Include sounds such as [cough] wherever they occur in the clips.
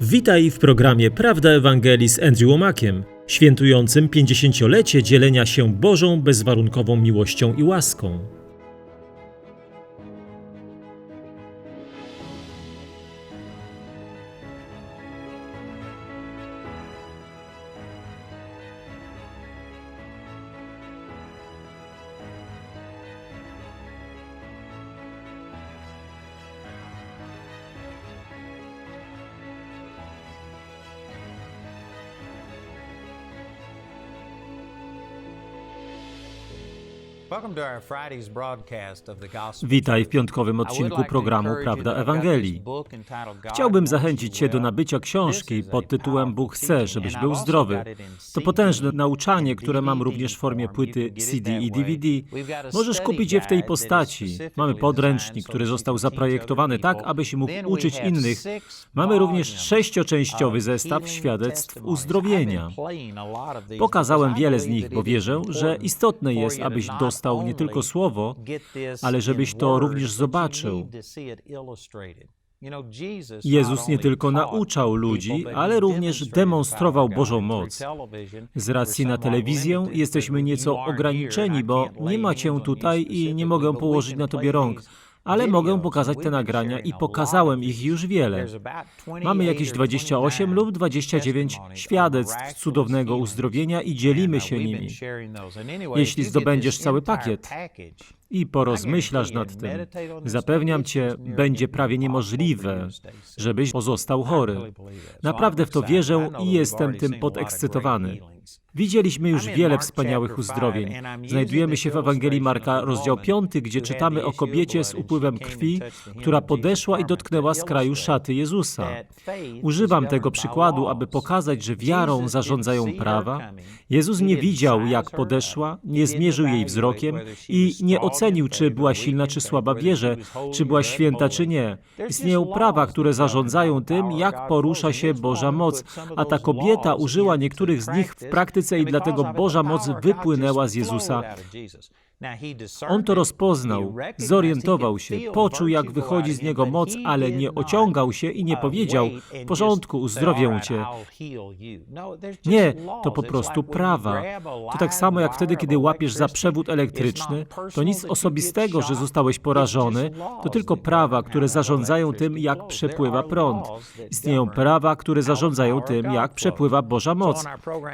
Witaj w programie Prawda Ewangelii z Andrew Womakiem, świętującym 50-lecie dzielenia się Bożą bezwarunkową miłością i łaską. Witaj w piątkowym odcinku programu Prawda Ewangelii. Chciałbym zachęcić Cię do nabycia książki pod tytułem Bóg chce, żebyś był zdrowy. To potężne nauczanie, które mam również w formie płyty CD i DVD. Możesz kupić je w tej postaci. Mamy podręcznik, który został zaprojektowany tak, abyś mógł uczyć innych. Mamy również sześcioczęściowy zestaw świadectw uzdrowienia. Pokazałem wiele z nich, bo wierzę, że istotne jest, abyś dostał nie tylko słowo, ale żebyś to również zobaczył. Jezus nie tylko nauczał ludzi, ale również demonstrował Bożą moc. Z racji na telewizję jesteśmy nieco ograniczeni, bo nie ma cię tutaj i nie mogę położyć na tobie rąk. Ale mogę pokazać te nagrania i pokazałem ich już wiele. Mamy jakieś 28 lub 29 świadectw cudownego uzdrowienia i dzielimy się nimi. Jeśli zdobędziesz cały pakiet i porozmyślasz nad tym, zapewniam cię, będzie prawie niemożliwe, żebyś pozostał chory. Naprawdę w to wierzę i jestem tym podekscytowany. Widzieliśmy już wiele wspaniałych uzdrowień. Znajdujemy się w Ewangelii Marka, rozdział 5, gdzie czytamy o kobiecie z upływem krwi, która podeszła i dotknęła skraju szaty Jezusa. Używam tego przykładu, aby pokazać, że wiarą zarządzają prawa. Jezus nie widział, jak podeszła, nie zmierzył jej wzrokiem i nie ocenił, czy była silna czy słaba w wierze, czy była święta czy nie. Istnieją prawa, które zarządzają tym, jak porusza się Boża moc, a ta kobieta użyła niektórych z nich w praktyce i dlatego Boża moc wypłynęła z Jezusa. On to rozpoznał, zorientował się, poczuł, jak wychodzi z niego moc, ale nie ociągał się i nie powiedział: W porządku, uzdrowię cię. Nie, to po prostu prawa. To tak samo jak wtedy, kiedy łapiesz za przewód elektryczny, to nic osobistego, że zostałeś porażony, to tylko prawa, które zarządzają tym, jak przepływa prąd. Istnieją prawa, które zarządzają tym, jak przepływa Boża moc.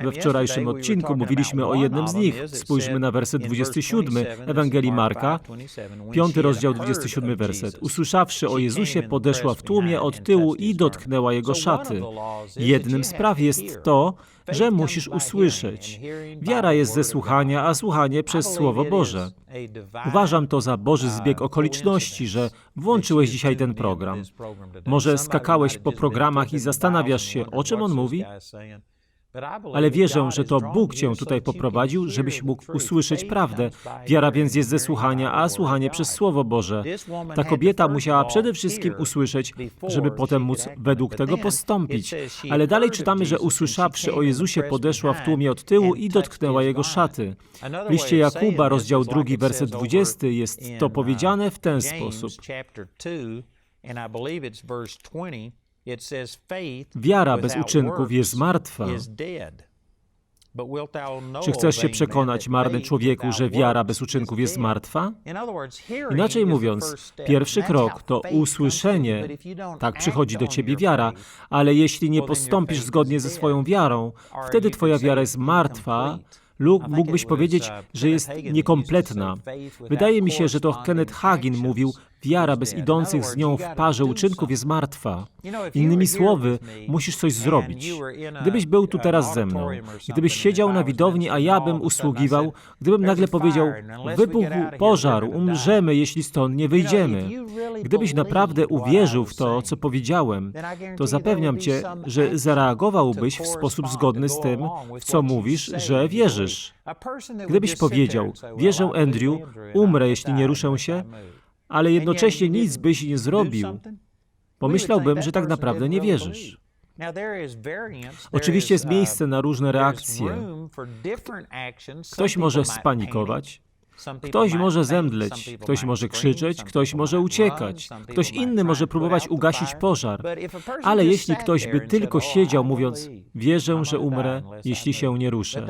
We wczorajszym odcinku mówiliśmy o jednym z nich. Spójrzmy na werset 27 Ewangelii Marka, 5 rozdział 27 werset. Usłyszawszy o Jezusie, podeszła w tłumie od tyłu i dotknęła jego szaty. Jednym z praw jest to, że musisz usłyszeć. Wiara jest ze słuchania, a słuchanie przez Słowo Boże. Uważam to za Boży zbieg okoliczności, że włączyłeś dzisiaj ten program. Może skakałeś po programach i zastanawiasz się, o czym on mówi? Ale wierzę, że to Bóg Cię tutaj poprowadził, żebyś mógł usłyszeć prawdę. Wiara więc jest ze słuchania, a słuchanie przez Słowo Boże. Ta kobieta musiała przede wszystkim usłyszeć, żeby potem móc według tego postąpić. Ale dalej czytamy, że usłyszawszy o Jezusie, podeszła w tłumie od tyłu i dotknęła jego szaty. W liście Jakuba, rozdział 2, werset 20, jest to powiedziane w ten sposób. Wiara bez uczynków jest martwa. Czy chcesz się przekonać, marny człowieku, że wiara bez uczynków jest martwa? Inaczej mówiąc, pierwszy krok to usłyszenie. Tak przychodzi do ciebie wiara, ale jeśli nie postąpisz zgodnie ze swoją wiarą, wtedy twoja wiara jest martwa lub mógłbyś powiedzieć, że jest niekompletna. Wydaje mi się, że to Kenneth Hagin mówił, wiara bez idących z nią w parze uczynków jest martwa. Innymi słowy, musisz coś zrobić. Gdybyś był tu teraz ze mną, gdybyś siedział na widowni, a ja bym usługiwał, gdybym nagle powiedział, wybuchł pożar, umrzemy, jeśli stąd nie wyjdziemy. Gdybyś naprawdę uwierzył w to, co powiedziałem, to zapewniam cię, że zareagowałbyś w sposób zgodny z tym, w co mówisz, że wierzysz. Gdybyś powiedział, wierzę Andrew, umrę, jeśli nie ruszę się, ale jednocześnie nic byś nie zrobił, pomyślałbym, że tak naprawdę nie wierzysz. Oczywiście jest miejsce na różne reakcje. Ktoś może spanikować, Ktoś może zemdleć, ktoś może krzyczeć, ktoś może uciekać, ktoś inny może próbować ugasić pożar. Ale jeśli ktoś by tylko siedział mówiąc, wierzę, że umrę, jeśli się nie ruszę,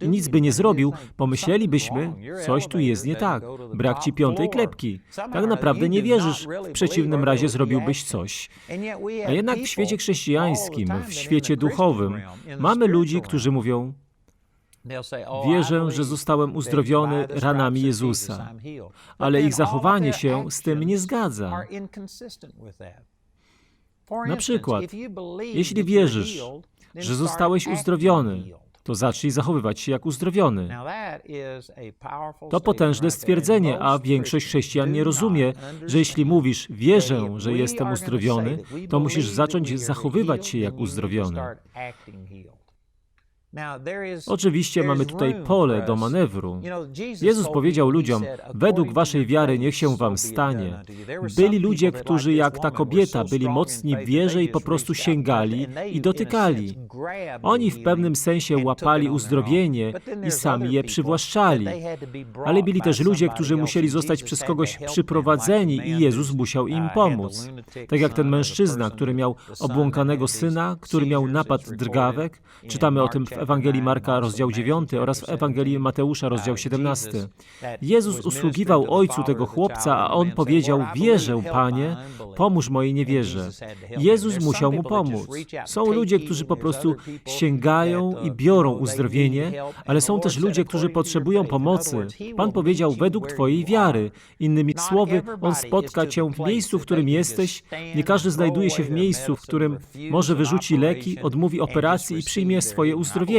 i nic by nie zrobił, pomyślelibyśmy, coś tu jest nie tak, brak ci piątej klepki. Tak naprawdę nie wierzysz, w przeciwnym razie zrobiłbyś coś. A jednak w świecie chrześcijańskim, w świecie duchowym, mamy ludzi, którzy mówią, Wierzę, że zostałem uzdrowiony ranami Jezusa, ale ich zachowanie się z tym nie zgadza. Na przykład, jeśli wierzysz, że zostałeś uzdrowiony, to zacznij zachowywać się jak uzdrowiony. To potężne stwierdzenie, a większość chrześcijan nie rozumie, że jeśli mówisz, wierzę, że jestem uzdrowiony, to musisz zacząć zachowywać się jak uzdrowiony. Oczywiście mamy tutaj pole do manewru. Jezus powiedział ludziom, według waszej wiary niech się wam stanie. Byli ludzie, którzy jak ta kobieta byli mocni w wierze i po prostu sięgali i dotykali. Oni w pewnym sensie łapali uzdrowienie i sami je przywłaszczali. Ale byli też ludzie, którzy musieli zostać przez kogoś przyprowadzeni i Jezus musiał im pomóc. Tak jak ten mężczyzna, który miał obłąkanego syna, który miał napad drgawek. Czytamy o tym w Ewangelii Marka, rozdział 9 oraz w Ewangelii Mateusza, rozdział 17. Jezus usługiwał ojcu tego chłopca, a on powiedział: Wierzę, panie, pomóż mojej niewierze. Jezus musiał mu pomóc. Są ludzie, którzy po prostu sięgają i biorą uzdrowienie, ale są też ludzie, którzy potrzebują pomocy. Pan powiedział: według Twojej wiary. Innymi słowy, On spotka Cię w miejscu, w którym jesteś. Nie każdy znajduje się w miejscu, w którym może wyrzuci leki, odmówi operacji i przyjmie swoje uzdrowienie.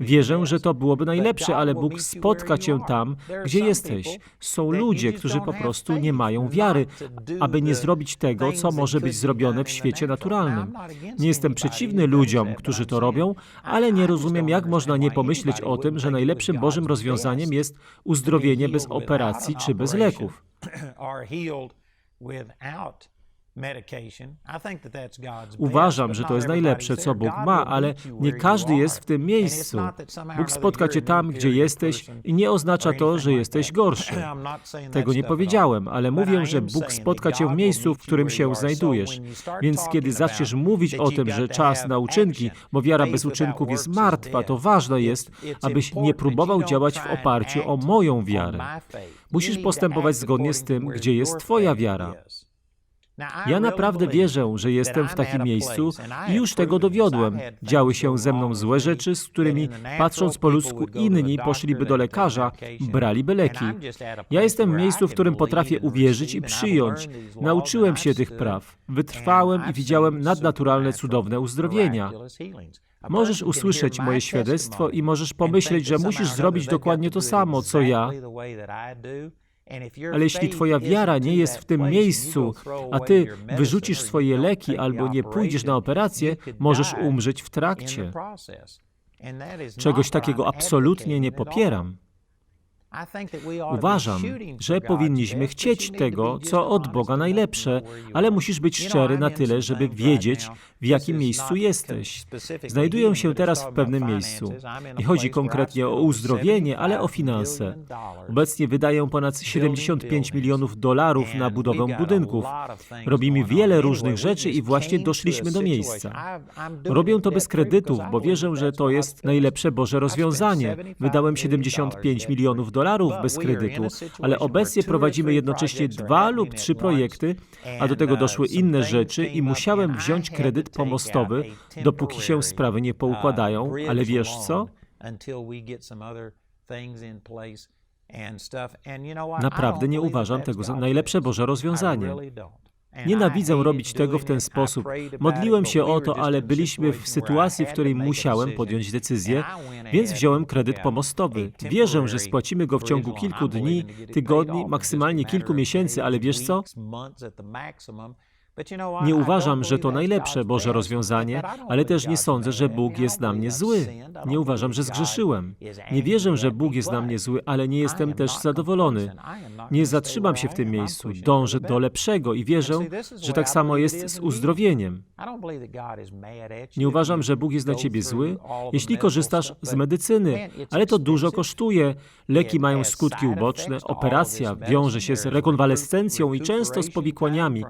Wierzę, że to byłoby najlepsze, ale Bóg spotka Cię tam, gdzie jesteś. Są ludzie, którzy po prostu nie mają wiary, aby nie zrobić tego, co może być zrobione w świecie naturalnym. Nie jestem przeciwny ludziom, którzy to robią, ale nie rozumiem, jak można nie pomyśleć o tym, że najlepszym Bożym rozwiązaniem jest uzdrowienie bez operacji czy bez leków. Uważam, że to jest najlepsze, co Bóg ma, ale nie każdy jest w tym miejscu. Bóg spotka cię tam, gdzie jesteś i nie oznacza to, że jesteś gorszy. [clears throat] Tego nie powiedziałem, ale mówię, że Bóg spotka cię w miejscu, w którym się znajdujesz. Więc kiedy zaczniesz mówić o tym, że czas na uczynki, bo wiara bez uczynków jest martwa, to ważne jest, abyś nie próbował działać w oparciu o moją wiarę. Musisz postępować zgodnie z tym, gdzie jest Twoja wiara. Ja naprawdę wierzę, że jestem w takim miejscu i już tego dowiodłem. Działy się ze mną złe rzeczy, z którymi, patrząc po ludzku, inni poszliby do lekarza, braliby leki. Ja jestem w miejscu, w którym potrafię uwierzyć i przyjąć. Nauczyłem się tych praw. Wytrwałem i widziałem nadnaturalne, cudowne uzdrowienia. Możesz usłyszeć moje świadectwo i możesz pomyśleć, że musisz zrobić dokładnie to samo, co ja. Ale jeśli Twoja wiara nie jest w tym miejscu, a Ty wyrzucisz swoje leki albo nie pójdziesz na operację, możesz umrzeć w trakcie. Czegoś takiego absolutnie nie popieram. Uważam, że powinniśmy chcieć tego, co od Boga najlepsze, ale musisz być szczery na tyle, żeby wiedzieć, w jakim miejscu jesteś. Znajduję się teraz w pewnym miejscu. Nie chodzi konkretnie o uzdrowienie, ale o finanse. Obecnie wydaję ponad 75 milionów dolarów na budowę budynków. Robimy wiele różnych rzeczy i właśnie doszliśmy do miejsca. Robię to bez kredytów, bo wierzę, że to jest najlepsze Boże rozwiązanie. Wydałem 75 milionów dolarów dolarów bez kredytu, ale obecnie prowadzimy jednocześnie dwa lub trzy projekty, a do tego doszły inne rzeczy i musiałem wziąć kredyt pomostowy, dopóki się sprawy nie poukładają, ale wiesz co? Naprawdę nie uważam tego za najlepsze Boże rozwiązanie. Nienawidzę robić tego w ten sposób. Modliłem się o to, ale byliśmy w sytuacji, w której musiałem podjąć decyzję, więc wziąłem kredyt pomostowy. Wierzę, że spłacimy go w ciągu kilku dni, tygodni, maksymalnie kilku miesięcy, ale wiesz co? Nie uważam, że to najlepsze Boże rozwiązanie, ale też nie sądzę, że Bóg jest na mnie zły. Nie uważam, że zgrzeszyłem. Nie wierzę, że Bóg jest na mnie zły, ale nie jestem też zadowolony. Nie zatrzymam się w tym miejscu. Dążę do lepszego i wierzę, że tak samo jest z uzdrowieniem. Nie uważam, że Bóg jest na ciebie zły, jeśli korzystasz z medycyny, ale to dużo kosztuje. Leki mają skutki uboczne, operacja wiąże się z rekonwalescencją i często z powikłaniami.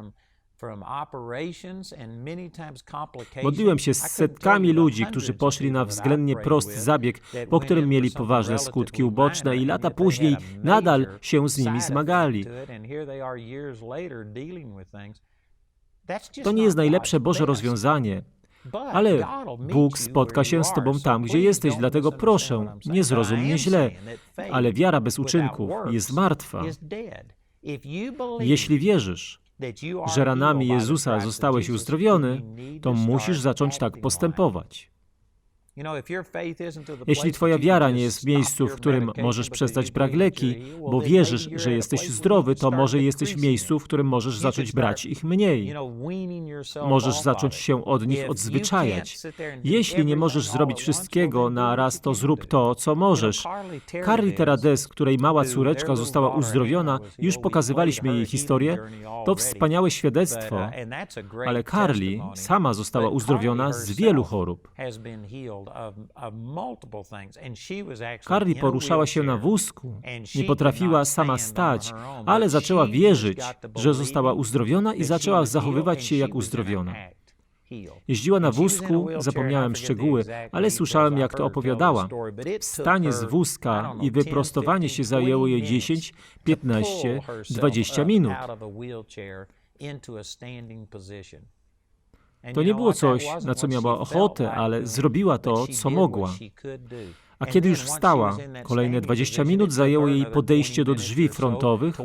Modliłem się z setkami ludzi, którzy poszli na względnie prosty zabieg, po którym mieli poważne skutki uboczne i lata później nadal się z nimi zmagali. To nie jest najlepsze Boże rozwiązanie, ale Bóg spotka się z Tobą tam, gdzie jesteś, dlatego proszę, nie zrozum mnie źle, ale wiara bez uczynków jest martwa. Jeśli wierzysz, że ranami Jezusa zostałeś uzdrowiony, to musisz zacząć tak postępować. Jeśli Twoja wiara nie jest w miejscu, w którym możesz przestać brać leki, bo wierzysz, że jesteś zdrowy, to może jesteś w miejscu, w którym możesz zacząć brać ich mniej. Możesz zacząć się od nich odzwyczajać. Jeśli nie możesz zrobić wszystkiego na raz, to zrób to, co możesz. Carly Terades, której mała córeczka została uzdrowiona, już pokazywaliśmy jej historię, to wspaniałe świadectwo, ale Carly sama została uzdrowiona z wielu chorób. Carly poruszała się na wózku, nie potrafiła sama stać, ale zaczęła wierzyć, że została uzdrowiona i zaczęła zachowywać się jak uzdrowiona. Jeździła na wózku, zapomniałem szczegóły, ale słyszałem, jak to opowiadała. Wstanie z wózka i wyprostowanie się zajęło jej 10, 15, 20 minut. To nie było coś, na co miała ochotę, ale zrobiła to, co mogła. A kiedy już wstała, kolejne 20 minut zajęło jej podejście do drzwi frontowych,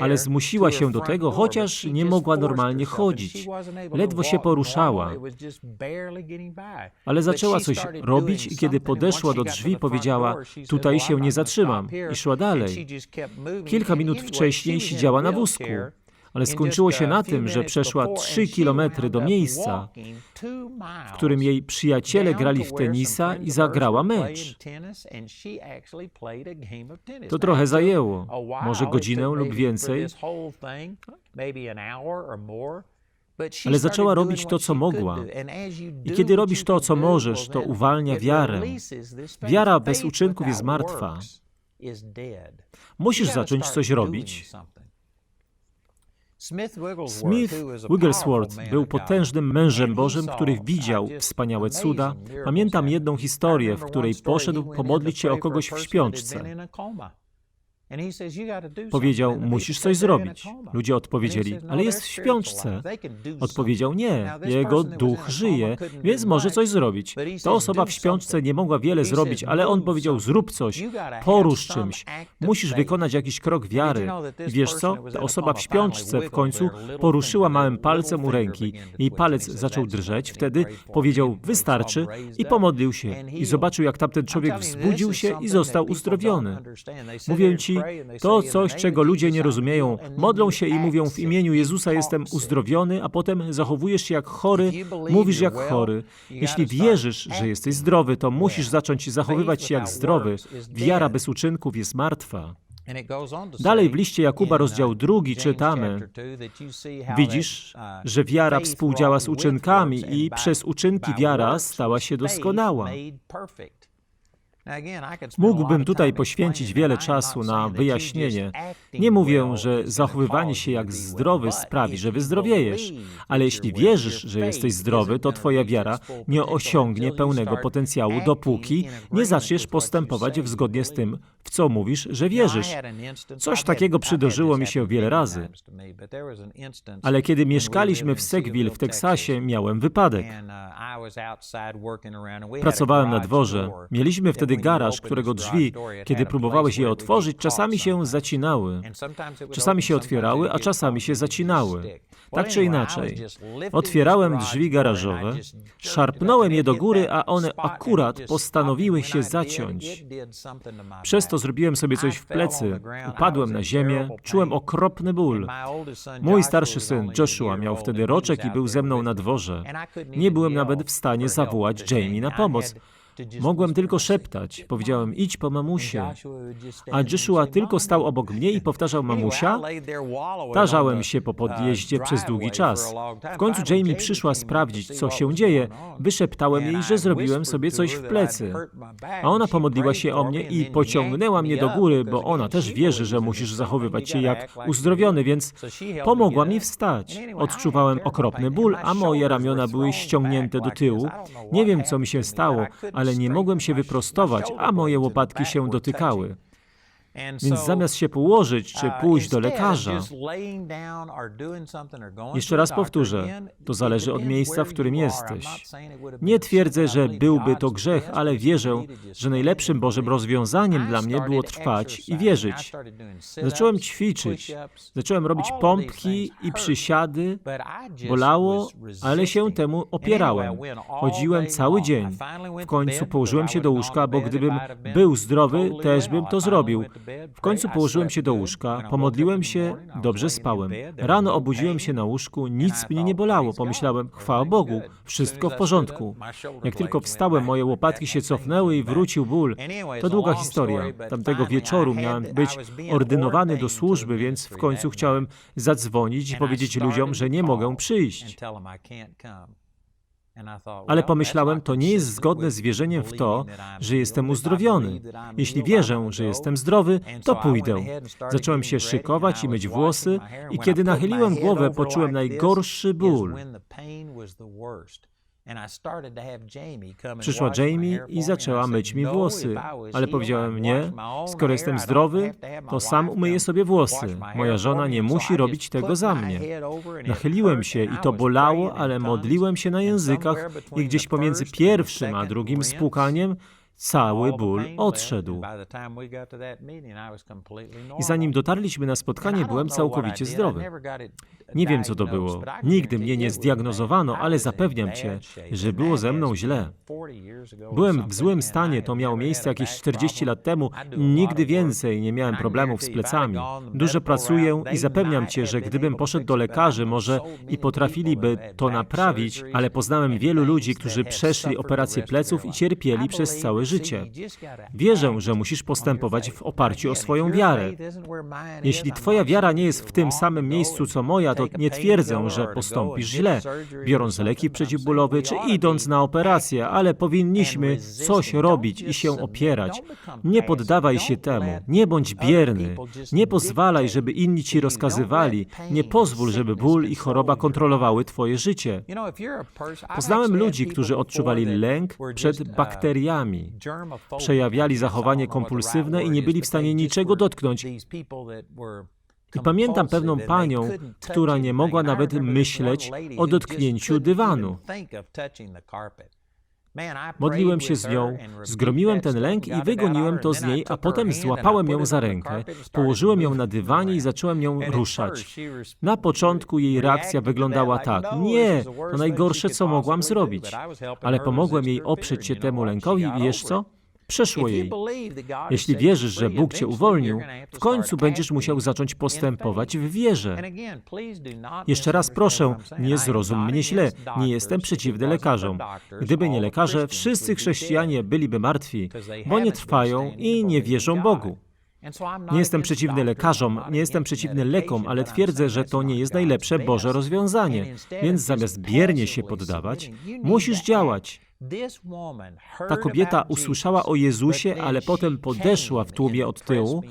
ale zmusiła się do tego, chociaż nie mogła normalnie chodzić. Ledwo się poruszała. Ale zaczęła coś robić i kiedy podeszła do drzwi, powiedziała: Tutaj się nie zatrzymam. I szła dalej. Kilka minut wcześniej siedziała na wózku ale skończyło się na tym, że przeszła trzy kilometry do miejsca, w którym jej przyjaciele grali w tenisa i zagrała mecz. To trochę zajęło, może godzinę lub więcej, ale zaczęła robić to, co mogła. I kiedy robisz to, co możesz, to uwalnia wiarę. Wiara bez uczynków jest martwa. Musisz zacząć coś robić. Smith Wigglesworth był potężnym mężem Bożym, który widział wspaniałe cuda. Pamiętam jedną historię, w której poszedł pomodlić się o kogoś w śpiączce. Powiedział, musisz coś zrobić. Ludzie odpowiedzieli, ale jest w śpiączce. Odpowiedział, nie, jego duch żyje, więc może coś zrobić. Ta osoba w śpiączce nie mogła wiele zrobić, ale on powiedział, zrób coś, porusz czymś, musisz wykonać jakiś krok wiary. I wiesz co? Ta osoba w śpiączce w końcu poruszyła małym palcem u ręki. Jej palec zaczął drżeć, wtedy powiedział, wystarczy i pomodlił się. I zobaczył, jak tamten człowiek wzbudził się i został uzdrowiony. Mówię ci, to coś, czego ludzie nie rozumieją. Modlą się i mówią w imieniu Jezusa jestem uzdrowiony, a potem zachowujesz się jak chory, mówisz jak chory. Jeśli wierzysz, że jesteś zdrowy, to musisz zacząć zachowywać się jak zdrowy. Wiara bez uczynków jest martwa. Dalej w liście Jakuba, rozdział drugi, czytamy: Widzisz, że wiara współdziała z uczynkami i przez uczynki wiara stała się doskonała. Mógłbym tutaj poświęcić wiele czasu na wyjaśnienie. Nie mówię, że zachowywanie się jak zdrowy sprawi, że wyzdrowiejesz, ale jeśli wierzysz, że jesteś zdrowy, to Twoja wiara nie osiągnie pełnego potencjału, dopóki nie zaczniesz postępować zgodnie z tym, w co mówisz, że wierzysz. Coś takiego przydarzyło mi się wiele razy. Ale kiedy mieszkaliśmy w Sackville w Teksasie, miałem wypadek. Pracowałem na dworze. Mieliśmy wtedy garaż, którego drzwi, kiedy próbowałeś je otworzyć, czasami się zacinały. Czasami się otwierały, a czasami się zacinały. Tak czy inaczej, otwierałem drzwi garażowe, szarpnąłem je do góry, a one akurat postanowiły się zaciąć. Przez to zrobiłem sobie coś w plecy, upadłem na ziemię, czułem okropny ból. Mój starszy syn Joshua miał wtedy roczek i był ze mną na dworze. Nie byłem nawet w stanie zawołać Jamie na pomoc. Mogłem tylko szeptać. Powiedziałem, idź po mamusię. A Joshua tylko stał obok mnie i powtarzał mamusia. Tarzałem się po podjeździe przez długi czas. W końcu Jamie przyszła sprawdzić, co się dzieje. Wyszeptałem jej, że zrobiłem sobie coś w plecy. A ona pomodliła się o mnie i pociągnęła mnie do góry, bo ona też wierzy, że musisz zachowywać się jak uzdrowiony, więc pomogła mi wstać. Odczuwałem okropny ból, a moje ramiona były ściągnięte do tyłu. Nie wiem, co mi się stało, ale nie mogłem się wyprostować, a moje łopatki się dotykały. Więc zamiast się położyć czy pójść do lekarza, jeszcze raz powtórzę, to zależy od miejsca, w którym jesteś. Nie twierdzę, że byłby to grzech, ale wierzę, że najlepszym Bożym rozwiązaniem dla mnie było trwać i wierzyć. Zacząłem ćwiczyć, zacząłem robić pompki i przysiady, bolało, ale się temu opierałem. Chodziłem cały dzień. W końcu położyłem się do łóżka, bo gdybym był zdrowy, też bym to zrobił. W końcu położyłem się do łóżka, pomodliłem się, dobrze spałem. Rano obudziłem się na łóżku, nic mnie nie bolało. Pomyślałem, chwała Bogu, wszystko w porządku. Jak tylko wstałem, moje łopatki się cofnęły i wrócił ból. To długa historia. Tamtego wieczoru miałem być ordynowany do służby, więc w końcu chciałem zadzwonić i powiedzieć ludziom, że nie mogę przyjść. Ale pomyślałem, to nie jest zgodne z wierzeniem w to, że jestem uzdrowiony. Jeśli wierzę, że jestem zdrowy, to pójdę. Zacząłem się szykować i myć włosy, i kiedy nachyliłem głowę, poczułem najgorszy ból. Przyszła Jamie i zaczęła myć mi włosy, ale powiedziałem nie, skoro jestem zdrowy, to sam umyję sobie włosy. Moja żona nie musi robić tego za mnie. Nachyliłem się i to bolało, ale modliłem się na językach i gdzieś pomiędzy pierwszym a drugim spłukaniem cały ból odszedł. I zanim dotarliśmy na spotkanie, byłem całkowicie zdrowy. Nie wiem, co to było. Nigdy mnie nie zdiagnozowano, ale zapewniam cię, że było ze mną źle. Byłem w złym stanie, to miało miejsce jakieś 40 lat temu i nigdy więcej nie miałem problemów z plecami. Dużo pracuję i zapewniam cię, że gdybym poszedł do lekarzy, może i potrafiliby to naprawić, ale poznałem wielu ludzi, którzy przeszli operację pleców i cierpieli przez całe życie. Wierzę, że musisz postępować w oparciu o swoją wiarę. Jeśli twoja wiara nie jest w tym samym miejscu, co moja, to nie twierdzę, że postąpisz źle, biorąc leki przeciwbólowe czy idąc na operację, ale powinniśmy coś robić i się opierać. Nie poddawaj się temu, nie bądź bierny, nie pozwalaj, żeby inni ci rozkazywali, nie pozwól, żeby ból i choroba kontrolowały twoje życie. Poznałem ludzi, którzy odczuwali lęk przed bakteriami, przejawiali zachowanie kompulsywne i nie byli w stanie niczego dotknąć. I pamiętam pewną panią, która nie mogła nawet myśleć o dotknięciu dywanu. Modliłem się z nią, zgromiłem ten lęk i wygoniłem to z niej, a potem złapałem ją za rękę, położyłem ją na dywanie i zacząłem ją ruszać. Na początku jej reakcja wyglądała tak: Nie, to najgorsze, co mogłam zrobić. Ale pomogłem jej oprzeć się temu lękowi i wiesz co? Przeszło jej. Jeśli wierzysz, że Bóg cię uwolnił, w końcu będziesz musiał zacząć postępować w wierze. Jeszcze raz proszę, nie zrozum mnie źle, nie jestem przeciwny lekarzom. Gdyby nie lekarze, wszyscy chrześcijanie byliby martwi, bo nie trwają i nie wierzą Bogu. Nie jestem przeciwny lekarzom, nie jestem przeciwny lekom, ale twierdzę, że to nie jest najlepsze Boże rozwiązanie. Więc zamiast biernie się poddawać, musisz działać. Ta kobieta usłyszała o Jezusie, ale potem podeszła w tłumie od tyłu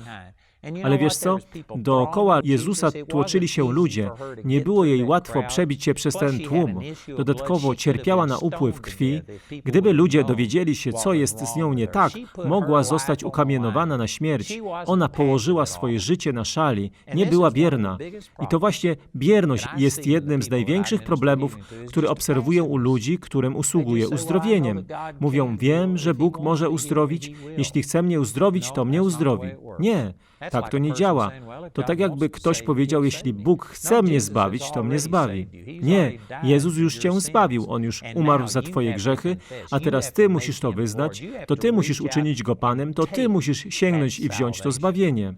Ale wiesz co? Dookoła Jezusa tłoczyli się ludzie. Nie było jej łatwo przebić się przez ten tłum. Dodatkowo cierpiała na upływ krwi. Gdyby ludzie dowiedzieli się, co jest z nią nie tak, mogła zostać ukamienowana na śmierć. Ona położyła swoje życie na szali. Nie była bierna. I to właśnie bierność jest jednym z największych problemów, który obserwuję u ludzi, którym usługuję uzdrowieniem. Mówią, wiem, że Bóg może uzdrowić. Jeśli chce mnie uzdrowić, to mnie uzdrowi. Nie, tak to nie działa. To tak jakby ktoś powiedział, jeśli Bóg chce mnie zbawić, to mnie zbawi. Nie, Jezus już cię zbawił, On już umarł za twoje grzechy, a teraz ty musisz to wyznać, to ty musisz uczynić Go Panem, to ty musisz sięgnąć i wziąć to zbawienie.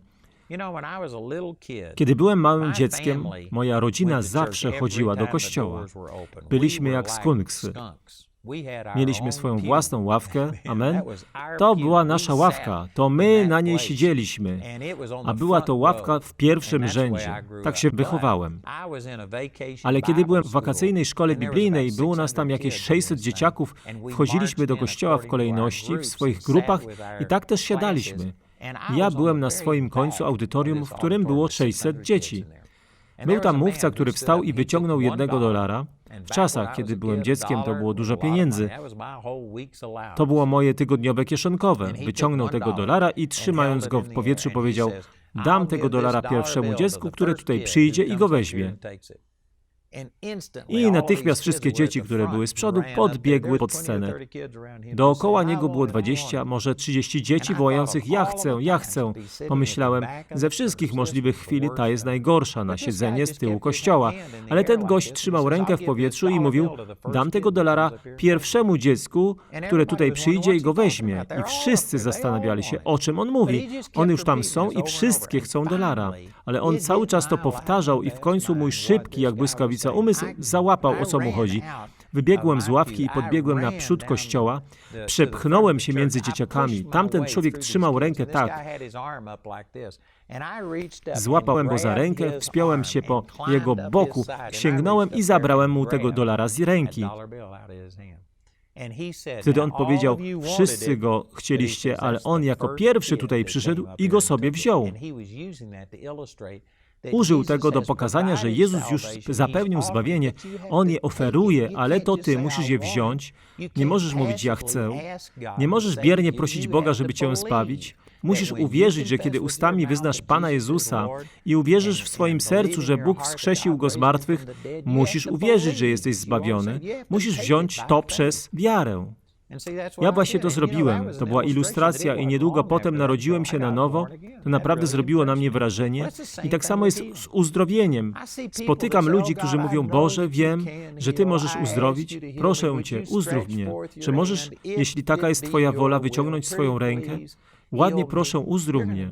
Kiedy byłem małym dzieckiem, moja rodzina zawsze chodziła do kościoła. Byliśmy jak skunksy. Mieliśmy swoją własną ławkę, [laughs] amen. To była nasza ławka, to my na niej siedzieliśmy, a była to ławka w pierwszym rzędzie. Tak się wychowałem. Ale kiedy byłem w wakacyjnej szkole biblijnej, było nas tam jakieś 600 dzieciaków, wchodziliśmy do kościoła w kolejności, w swoich grupach i tak też siadaliśmy. Ja byłem na swoim końcu audytorium, w którym było 600 dzieci. Był tam mówca, który wstał i wyciągnął jednego dolara. W czasach, kiedy byłem dzieckiem, to było dużo pieniędzy. To było moje tygodniowe kieszonkowe. Wyciągnął tego dolara i trzymając go w powietrzu powiedział: Dam tego dolara pierwszemu dziecku, które tutaj przyjdzie i go weźmie. I natychmiast wszystkie dzieci, które były z przodu, podbiegły pod scenę. Dookoła niego było 20, może 30 dzieci wołających ja chcę, ja chcę. Pomyślałem, ze wszystkich możliwych chwili ta jest najgorsza na siedzenie z tyłu kościoła. Ale ten gość trzymał rękę w powietrzu i mówił, dam tego dolara pierwszemu dziecku, które tutaj przyjdzie i go weźmie. I wszyscy zastanawiali się, o czym on mówi. One już tam są i wszystkie chcą dolara. Ale on cały czas to powtarzał i w końcu mój szybki, jak błyskawica umysł załapał, o co mu chodzi. Wybiegłem z ławki i podbiegłem na przód kościoła. Przepchnąłem się między dzieciakami. Tamten człowiek trzymał rękę tak. Złapałem go za rękę, wspiąłem się po jego boku, sięgnąłem i zabrałem mu tego dolara z ręki. Wtedy on powiedział, wszyscy go chcieliście, ale on jako pierwszy tutaj przyszedł i go sobie wziął. Użył tego do pokazania, że Jezus już zapewnił zbawienie. On je oferuje, ale to ty musisz je wziąć. Nie możesz mówić, ja chcę. Nie możesz biernie prosić Boga, żeby cię zbawić. Musisz uwierzyć, że kiedy ustami wyznasz Pana Jezusa i uwierzysz w swoim sercu, że Bóg wskrzesił go z martwych, musisz uwierzyć, że jesteś zbawiony. Musisz wziąć to przez wiarę. Ja właśnie to zrobiłem. To była ilustracja i niedługo potem narodziłem się na nowo. To naprawdę zrobiło na mnie wrażenie. I tak samo jest z uzdrowieniem. Spotykam ludzi, którzy mówią, Boże, wiem, że Ty możesz uzdrowić. Proszę Cię, uzdrów mnie. Czy możesz, jeśli taka jest Twoja wola, wyciągnąć swoją rękę? Ładnie proszę, uzdrów mnie.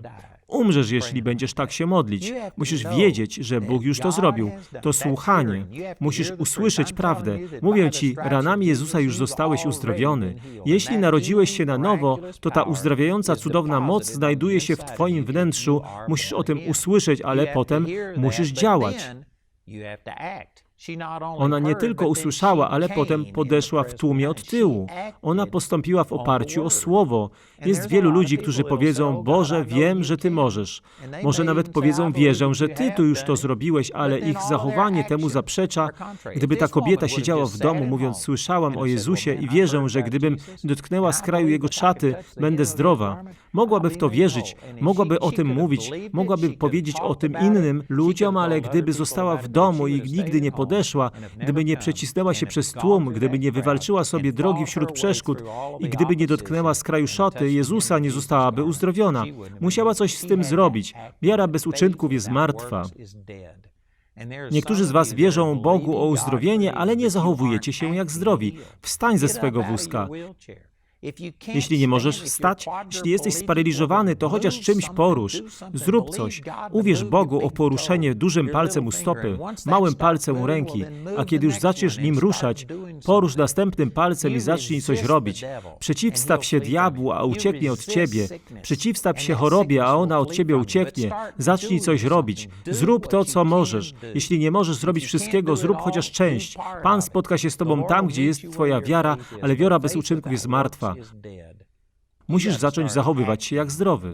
Umrzesz, jeśli będziesz tak się modlić. Musisz wiedzieć, że Bóg już to zrobił. To słuchanie. Musisz usłyszeć prawdę. Mówię ci, ranami Jezusa już zostałeś uzdrowiony. Jeśli narodziłeś się na nowo, to ta uzdrawiająca, cudowna moc znajduje się w Twoim wnętrzu. Musisz o tym usłyszeć, ale potem musisz działać. Ona nie tylko usłyszała, ale potem podeszła w tłumie od tyłu. Ona postąpiła w oparciu o słowo. Jest wielu ludzi, którzy powiedzą: Boże, wiem, że Ty możesz. Może nawet powiedzą: Wierzę, że Ty tu już to zrobiłeś, ale ich zachowanie temu zaprzecza. Gdyby ta kobieta siedziała w domu, mówiąc: Słyszałam o Jezusie i wierzę, że gdybym dotknęła skraju Jego szaty, będę zdrowa. Mogłaby w to wierzyć, mogłaby o tym mówić, mogłaby powiedzieć o tym innym ludziom, ale gdyby została w domu i nigdy nie podeszła, gdyby nie przecisnęła się przez tłum, gdyby nie wywalczyła sobie drogi wśród przeszkód i gdyby nie dotknęła skraju szaty Jezusa, nie zostałaby uzdrowiona. Musiała coś z tym zrobić. Wiara bez uczynków jest martwa. Niektórzy z Was wierzą Bogu o uzdrowienie, ale nie zachowujecie się jak zdrowi. Wstań ze swego wózka. Jeśli nie możesz wstać, jeśli jesteś sparaliżowany, to chociaż czymś porusz. Zrób coś. Uwierz Bogu o poruszenie dużym palcem u stopy, małym palcem u ręki, a kiedy już zaczniesz nim ruszać, porusz następnym palcem i zacznij coś robić. Przeciwstaw się diabłu, a ucieknie od ciebie. Przeciwstaw się chorobie, a ona od ciebie ucieknie. Zacznij coś robić. Zrób to, co możesz. Jeśli nie możesz zrobić wszystkiego, zrób chociaż część. Pan spotka się z tobą tam, gdzie jest twoja wiara, ale wiara bez uczynków jest martwa. Musisz zacząć zachowywać się jak zdrowy.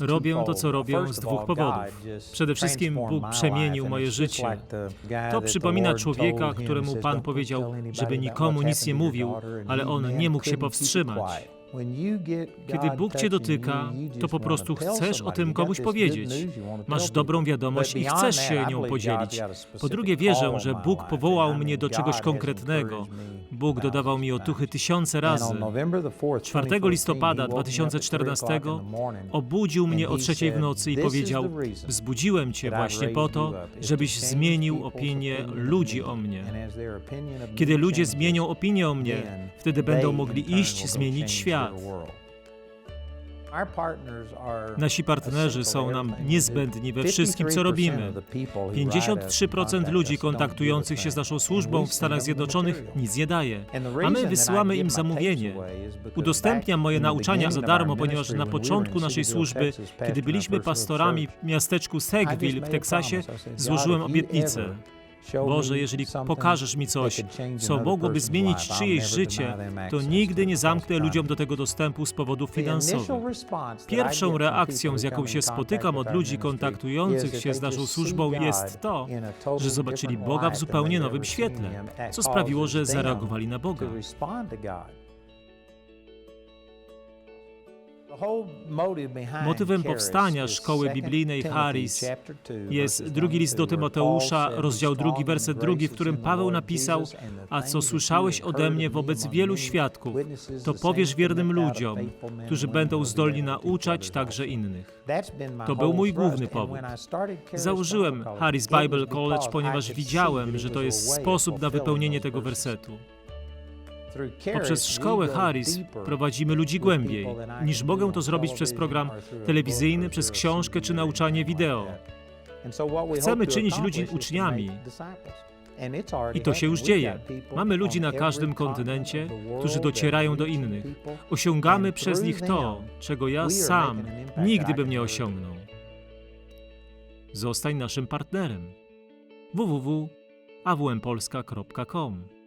Robię to, co robię z dwóch powodów. Przede wszystkim Bóg przemienił moje życie. To przypomina człowieka, któremu Pan powiedział, żeby nikomu nic nie mówił, ale on nie mógł się powstrzymać. Kiedy Bóg cię dotyka, to po prostu chcesz o tym komuś powiedzieć. Masz dobrą wiadomość i chcesz się nią podzielić. Po drugie, wierzę, że Bóg powołał mnie do czegoś konkretnego. Bóg dodawał mi otuchy tysiące razy. 4 listopada 2014 obudził mnie o trzeciej w nocy i powiedział: Wzbudziłem cię właśnie po to, żebyś zmienił opinię ludzi o mnie. Kiedy ludzie zmienią opinię o mnie, wtedy będą mogli iść zmienić świat. Nasi partnerzy są nam niezbędni we wszystkim, co robimy. 53% ludzi kontaktujących się z naszą służbą w Stanach Zjednoczonych nic nie daje, a my wysyłamy im zamówienie. Udostępniam moje nauczania za darmo, ponieważ na początku naszej służby, kiedy byliśmy pastorami w miasteczku Sackville w Teksasie, złożyłem obietnicę. Boże, jeżeli pokażesz mi coś, co mogłoby zmienić czyjeś życie, to nigdy nie zamknę ludziom do tego dostępu z powodów finansowych. Pierwszą reakcją, z jaką się spotykam od ludzi kontaktujących się z naszą służbą, jest to, że zobaczyli Boga w zupełnie nowym świetle, co sprawiło, że zareagowali na Boga. Motywem powstania szkoły biblijnej Harris jest drugi list do Tymoteusza, rozdział drugi, werset drugi, w którym Paweł napisał: A co słyszałeś ode mnie wobec wielu świadków, to powiesz wiernym ludziom, którzy będą zdolni nauczać także innych. To był mój główny powód. Założyłem Harris Bible College, ponieważ widziałem, że to jest sposób na wypełnienie tego wersetu. Poprzez szkołę Harris prowadzimy ludzi głębiej, niż mogę to zrobić przez program telewizyjny, przez książkę czy nauczanie wideo. Chcemy czynić ludzi uczniami. I to się już dzieje. Mamy ludzi na każdym kontynencie, którzy docierają do innych. Osiągamy przez nich to, czego ja sam nigdy bym nie osiągnął. Zostań naszym partnerem. www.awmpolska.com